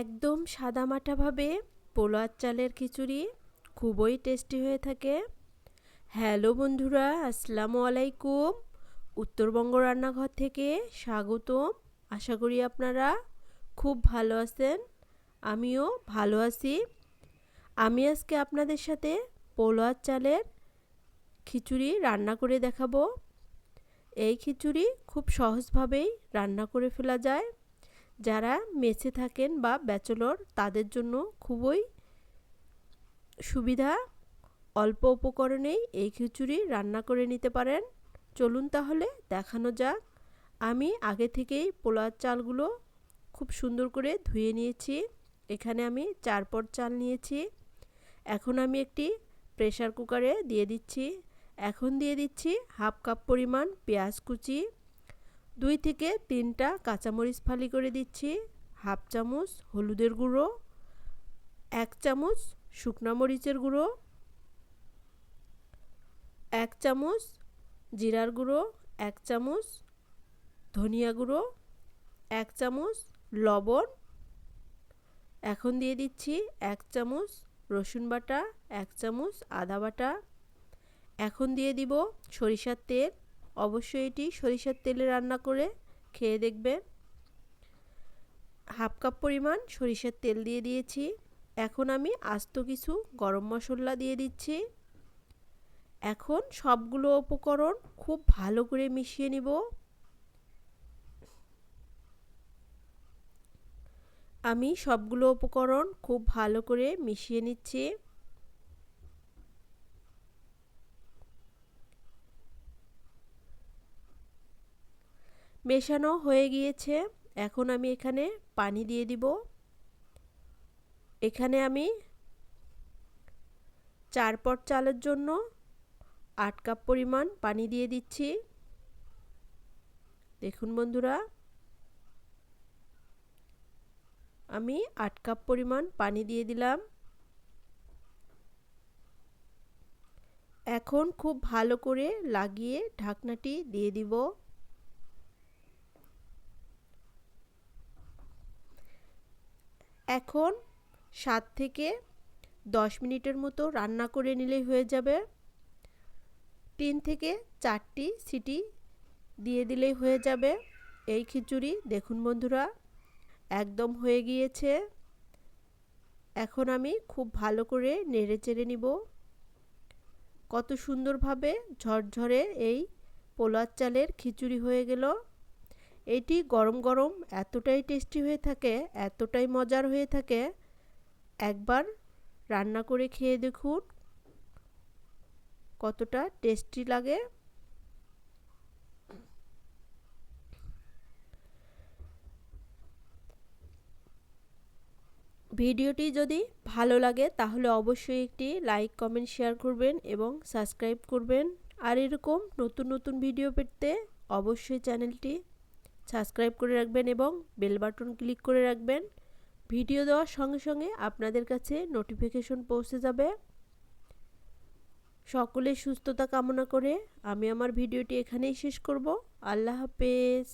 একদম সাদামাটাভাবে পোলার চালের খিচুড়ি খুবই টেস্টি হয়ে থাকে। হ্যালো বন্ধুরা, আসসালামু আলাইকুম। উত্তরবঙ্গ রান্নাঘর থেকে স্বাগতম। আশা করি আপনারা খুব ভালো আছেন, আমিও ভালো আছি। আমি আজকে আপনাদের সাথে পোলার চালের খিচুড়ি রান্না করে দেখাবো। এই খিচুড়ি খুব সহজভাবেই রান্না করে ফেলা যায়। যারা মেসে থাকেন বা ব্যাচেলর, তাদের জন্য খুবই সুবিধা। অল্প উপকরণেই এই খিচুড়ি রান্না করে নিতে পারেন। চলুন তাহলে দেখানো যাক। আমি আগে থেকেই পোলার চালগুলো খুব সুন্দর করে ধুয়ে নিয়েছি। এখানে আমি চার পট চাল নিয়েছি। এখন আমি একটি প্রেশার কুকারে দিয়ে দিচ্ছি। এখন দিয়ে দিচ্ছি হাফ কাপ পরিমাণ পেঁয়াজ কুচি। দুই থেকে তিনটা কাঁচামরিচ ফালি করে দিচ্ছি, হাফ চামচ হলুদের গুঁড়ো, এক চামচ শুকনা মরিচের গুঁড়ো, এক চামচ জিরার গুঁড়ো, এক চামচ ধনিয়া গুঁড়ো, এক চামচ লবণ। এখন দিয়ে দিচ্ছি এক চামচ রসুন বাটা, এক চামচ আদা বাটা। এখন দিয়ে দিব সরিষার তেল। অবশ্যই এটি সরিষার তেলে রান্না করে খেয়ে দেখবেন হাফ কাপ পরিমাণ সরিষার তেল দিয়ে দিয়েছি। এখন আমি আস্ত কিছু গরম মশলা দিয়ে দিচ্ছি। এখন সবগুলো উপকরণ খুব ভালো করে মিশিয়ে নিব। আমি সবগুলো উপকরণ খুব ভালো করে মিশিয়ে নিচ্ছি। মেশানো হয়ে গিয়েছে। এখন আমি এখানে পানি দিয়ে দিব। এখানে আমি চার পট চালের জন্য আট কাপ পরিমাণ পানি দিয়ে দিচ্ছি। দেখুন বন্ধুরা, আমি আট কাপ পরিমাণ পানি দিয়ে দিলাম। এখন খুব ভালো করে লাগিয়ে ঢাকনাটি দিয়ে দিব। এখন সাত থেকে দশ মিনিটের মতো রান্না করে নিলেই হয়ে যাবে। তিন থেকে চারটি সিটি দিয়ে দিলেই হয়ে যাবে এই খিচুড়ি। দেখুন বন্ধুরা, একদম হয়ে গিয়েছে। এখন আমি খুব ভালো করে নেড়ে চেড়ে নিব। কত সুন্দরভাবে ঝরঝরে এই পোলার চালের খিচুড়ি হয়ে গেল। এটি গরম গরম, এতটাই টেস্টি হয়ে থাকে, এতটাই মজার হয়ে থাকে। একবার রান্না করে খেয়ে দেখুন কতটা টেস্টি লাগে। ভিডিওটি যদি ভালো লাগে তাহলে অবশ্যই একটি লাইক কমেন্ট শেয়ার করবেন এবং সাবস্ক্রাইব করবেন। আর এরকম নতুন নতুন ভিডিও পেতে অবশ্যই চ্যানেলটি সাবস্ক্রাইব করে রাখবেন এবং বেল বাটন ক্লিক করে রাখবেন। ভিডিও দেওয়ার সঙ্গে সঙ্গে আপনাদের কাছে নোটিফিকেশন পৌঁছে যাবে। সকলের সুস্থতা কামনা করে আমি আমার ভিডিওটি এখানেই শেষ করব। আল্লাহ হাফেজ।